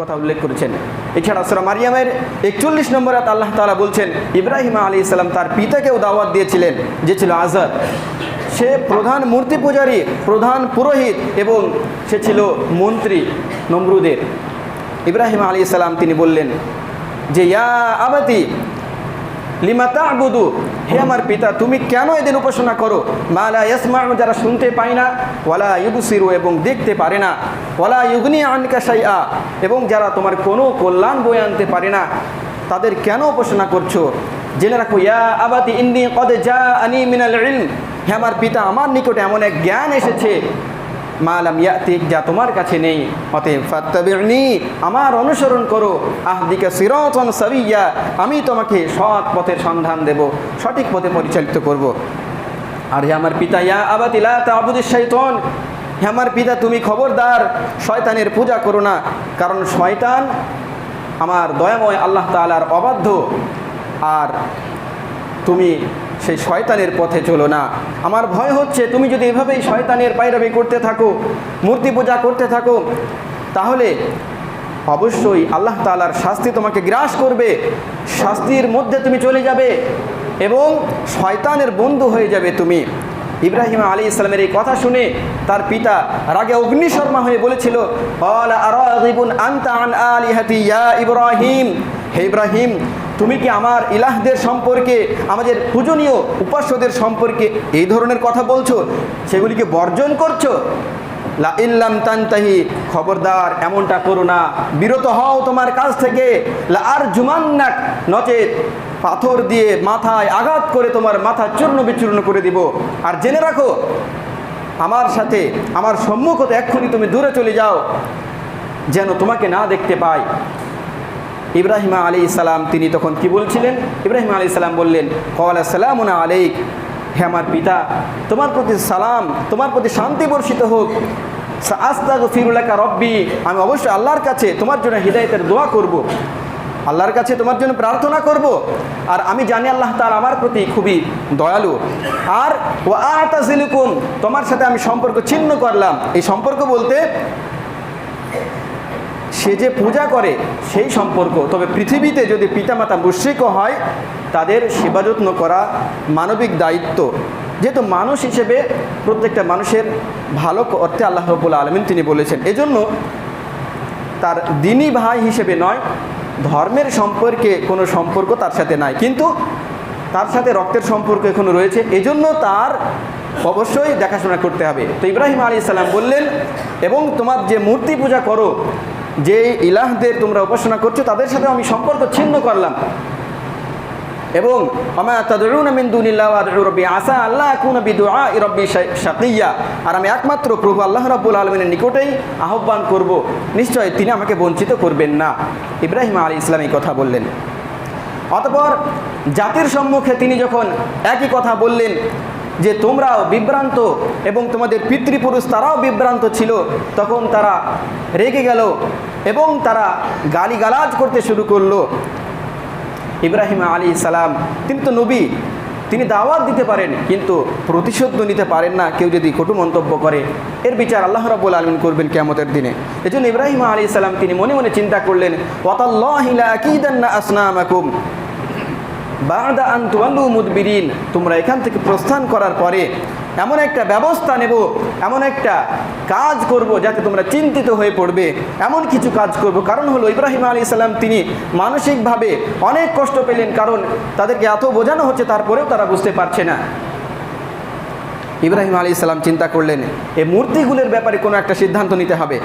কথা উল্লেখ করেছেন। এছাড়া সুরা মারিয়ামের একচল্লিশ নম্বর আল্লাহ তাআলা বলছেন, ইব্রাহিম আলী ইসলাম তার পিতাকেও দাওয়াত দিয়েছিলেন, যে ছিল আজাদ। সে প্রধান মূর্তি পূজারী, প্রধান পুরোহিত এবং সে ছিল মন্ত্রী নমরুদের। ইব্রাহিম আলী ইসলাম তিনি বললেন যে, ইয়া আবাতি লিমাতা আবুদু হে আমার পিতা, তুমি কেন এদের উপাসনা করো? মালা ইয়াসমাউ, যারা শুনতে পায় না ওয়ালা ইউবসিরু, এবং দেখতে পারে না ওয়ালা ইউগনি আনকা শাইআ, এবং যারা তোমার কোনো কল্যাণ বয়ে আনতে পারে না, তাদের কেন উপাসনা করছ? জেনে রাখো, ইয়া আবাতি ইন্নি কদ যা আনি মিনাল ইলম। হে আমার পিতা, আমার নিকটে এমন এক জ্ঞান এসেছে মালাম ইয়াতিক, যা তোমার কাছে নেই। অতএব ফাত্তাবিরনি আমার অনুসরণ করো। আহদিকা সিরাতান সাবিয়া, আমি তোমাকে সৎ পথের সন্ধান দেব, সঠিক পথে পরিচালিত করব। আর হে আমার পিতা, ইয়া আবাতি, লা তা'বুদিশ শাইতান। হে আমার পিতা, তুমি খবরদার, শয়তানের পূজা করো না। কারণ শয়তান আমার দয়াময় আল্লাহ তাআলার অবাধ্য। আর তুমি সেই শয়তানের পথে চলো না। আমার ভয় হচ্ছে তুমি যদি এভাবেই শয়তানের পায়রাবি করতে থাকো, মূর্তি পূজা করতে থাকো, তাহলে অবশ্যই আল্লাহ তাআলার শাস্তি তোমাকে গ্রাস করবে। শাস্তির মধ্যে তুমি চলে যাবে এবং শয়তানের বন্ধু হয়ে যাবে তুমি। ইব্রাহিম আলী ইসলামের এই কথা শুনে তার পিতা রাগে অগ্নিশর্মা হয়ে বলেছিল "ক্বালা আরাগিবুন আনতা আন আলিহাতি ইয়া ইব্রাহিম? হে ইব্রাহিম, তুমি কি আমার ইলাহদের সম্পর্কে, আমাদের পূজনীয় উপাস্যদের সম্পর্কে এই ধরনের কথা বলছো? সেগুলিকে বর্জন করছ? ইল্লাম তান্তাহি, খবরদার, এমনটা করো না। বিরত হও তোমার কাছ থেকে। আর জুমান্নাক নচেত পাথর দিয়ে মাথায় আঘাত করে তোমার মাথা চূর্ণ বিচূর্ণ করে দিব। আর জেনে রাখো, আমার সাথে, আমার সম্মুখতে এক্ষুনি তুমি দূরে চলে যাও, যেন তোমাকে না দেখতে পাই। ইব্রাহিম আলী ইসালাম তিনি তখন কি বলছিলেন? ইব্রাহিম আলী ইসালাম বললেন, কওয়ালা, সালামুনা আলাইক। হে আমার পিতা, তোমার প্রতি সালাম, তোমার প্রতি শান্তি বর্ষিত হোক। আস্তাগ ফিরুলাকা রব্বি। আমি অবশ্যই আল্লাহর কাছে তোমার জন্য হৃদায়তের দোয়া করব। আল্লাহর কাছে তোমার জন্য প্রার্থনা করব। আর আমি জানি আল্লাহ তার আমার প্রতি খুবই দয়ালু। আর ও আতাজিলুকুম, তোমার সাথে আমি সম্পর্ক ছিন্ন করলাম। এই সম্পর্ক বলতে সে যে পূজা করে সেই সম্পর্ক। তবে পৃথিবীতে যদি পিতামাতা মুশ্রিকও হয়, তাদের সেবা যত্ন করা মানবিক দায়িত্ব। যেহেতু মানুষ হিসেবে প্রত্যেকটা মানুষের ভালো অর্থে আল্লাহ রবুল আলমিন তিনি বলেছেন। এজন্য তার দিনী ভাই হিসেবে নয়, ধর্মের সম্পর্কে কোনো সম্পর্ক তার সাথে নাই। কিন্তু তার সাথে রক্তের সম্পর্ক এখনও রয়েছে। এজন্য তার অবশ্যই দেখাশোনা করতে হবে। তো ইব্রাহিম আলী ইসলাম বললেন, এবং তোমার যে মূর্তি পূজা করো যে ইলাহদের তোমরা উপাসনা করছ, তাদের সাথে আমি সম্পর্ক ছিন্ন করলাম। এবং আসা আল্লাহ আর আমি একমাত্র প্রভু আল্লাহ রাব্বুল আলামিনের নিকটেই আহ্বান করব, নিশ্চয় তিনি আমাকে বঞ্চিত করবেন না। ইব্রাহিম আলী ইসলাম কথা বললেন। অতপর জাতির সম্মুখে তিনি যখন একই কথা বললেন যে তোমরাও বিভ্রান্ত এবং তোমাদের পিতৃপুরুষ তারাও বিভ্রান্ত ছিল, তখন তারা রেগে গেল এবং তারা গালিগালাজ করতে শুরু করল। ইব্রাহিম আলী সালাম, তিনি তো নবী, তিনি দাওয়াত দিতে পারেন, কিন্তু প্রতিশোধ নিতে পারেন না, কেউ যদি কটু মন্তব্য করে। এর বিচার আল্লাহ রাবুল আলমিন করবেন কেমতের দিনে। এজন্য ইব্রাহিম আলী সালাম, তিনি মনে মনে চিন্তা করলেন আসনামাকুম। বাদা আন তুয়াল্লু মুদবিরিন। তোমরা এখান থেকে প্রস্থান করার পরে এমন একটা ব্যবস্থা নেব, এমন একটা কাজ করব যাতে তোমরা চিন্তিত হয়ে পড়বে। এমন কিছু কাজ করব। কারণ হলো ইব্রাহিম আলী সাল্লাম তিনি মানসিকভাবে অনেক কষ্ট পেলেন কারণ তাদেরকে এত বোঝানো হচ্ছে, তারপরেও তারা বুঝতে পারছে না। ইব্রাহিম আলী সাল্লাম চিন্তা করলেন এই মূর্তিগুলোর ব্যাপারে কোনো একটা সিদ্ধান্ত নিতে হবে।